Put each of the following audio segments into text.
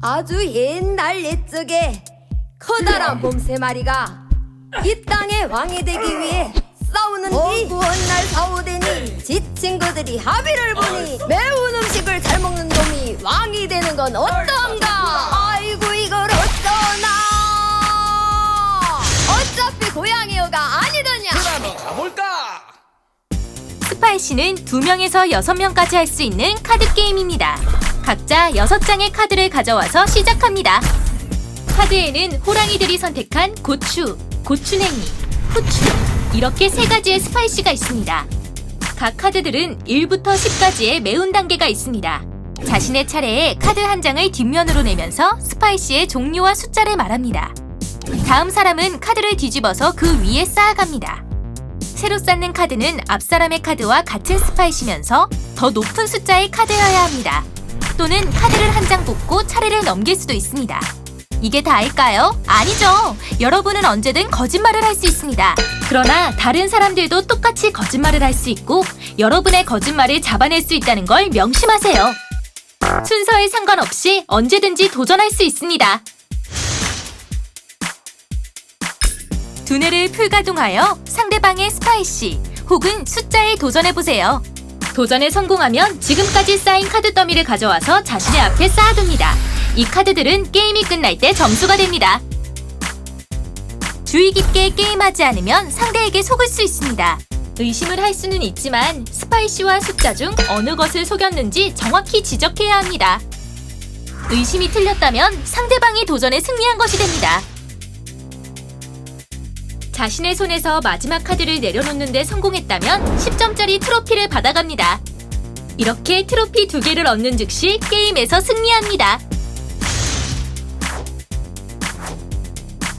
아주 옛날 옛적에 커다란 봄새 마리가 이 땅의 왕이 되기 위해 싸우는 뒤 어느 날 싸우더니 지친 그들이 합의를 보니 매운 음식을 잘 먹는 놈이 왕이 되는 건 어떤가? 아이고 이걸 어쩌나? 어차피 고양이어가 아니더냐? 그럼 가볼까? 스파이시는 2명에서 6명까지 할 수 있는 카드 게임입니다. 각자 6장의 카드를 가져와서 시작합니다. 카드에는 호랑이들이 선택한 고추, 고추냉이, 후추 이렇게 세 가지의 스파이시가 있습니다. 각 카드들은 1부터 10까지의 매운 단계가 있습니다. 자신의 차례에 카드 한 장을 뒷면으로 내면서 스파이시의 종류와 숫자를 말합니다. 다음 사람은 카드를 뒤집어서 그 위에 쌓아갑니다. 새로 쌓는 카드는 앞 사람의 카드와 같은 스파이시면서 더 높은 숫자의 카드여야 합니다. 또는 카드를 한 장 뽑고 차례를 넘길 수도 있습니다. 이게 다일까요? 아니죠. 여러분은 언제든 거짓말을 할 수 있습니다. 그러나 다른 사람들도 똑같이 거짓말을 할 수 있고 여러분의 거짓말을 잡아낼 수 있다는 걸 명심하세요. 순서에 상관없이 언제든지 도전할 수 있습니다. 두뇌를 풀가동하여 상대방의 스파이시 혹은 숫자에 도전해보세요. 도전에 성공하면 지금까지 쌓인 카드 더미를 가져와서 자신의 앞에 쌓아둡니다. 이 카드들은 게임이 끝날 때 점수가 됩니다. 주의 깊게 게임하지 않으면 상대에게 속을 수 있습니다. 의심을 할 수는 있지만 스파이시와 숫자 중 어느 것을 속였는지 정확히 지적해야 합니다. 의심이 틀렸다면 상대방이 도전에 승리한 것이 됩니다. 자신의 손에서 마지막 카드를 내려놓는데 성공했다면 10점짜리 트로피를 받아갑니다. 이렇게 트로피 두 개를 얻는 즉시 게임에서 승리합니다.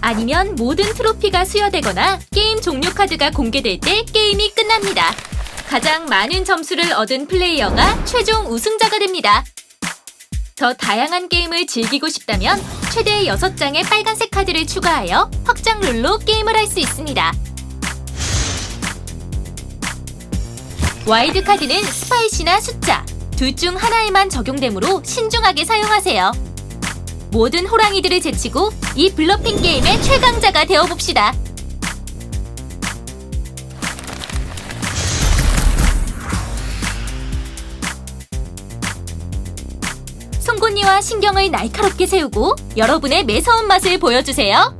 아니면 모든 트로피가 수여되거나 게임 종료 카드가 공개될 때 게임이 끝납니다. 가장 많은 점수를 얻은 플레이어가 최종 우승자가 됩니다. 더 다양한 게임을 즐기고 싶다면 최대 6장의 빨간색 카드를 추가하여 확장 룰로 게임을 할 수 있습니다. 와일드 카드는 스파이시나 숫자 둘 중 하나에만 적용되므로 신중하게 사용하세요. 모든 호랑이들을 제치고 이 블러핑 게임의 최강자가 되어봅시다. 송곳니와 신경을 날카롭게 세우고 여러분의 매서운 맛을 보여주세요.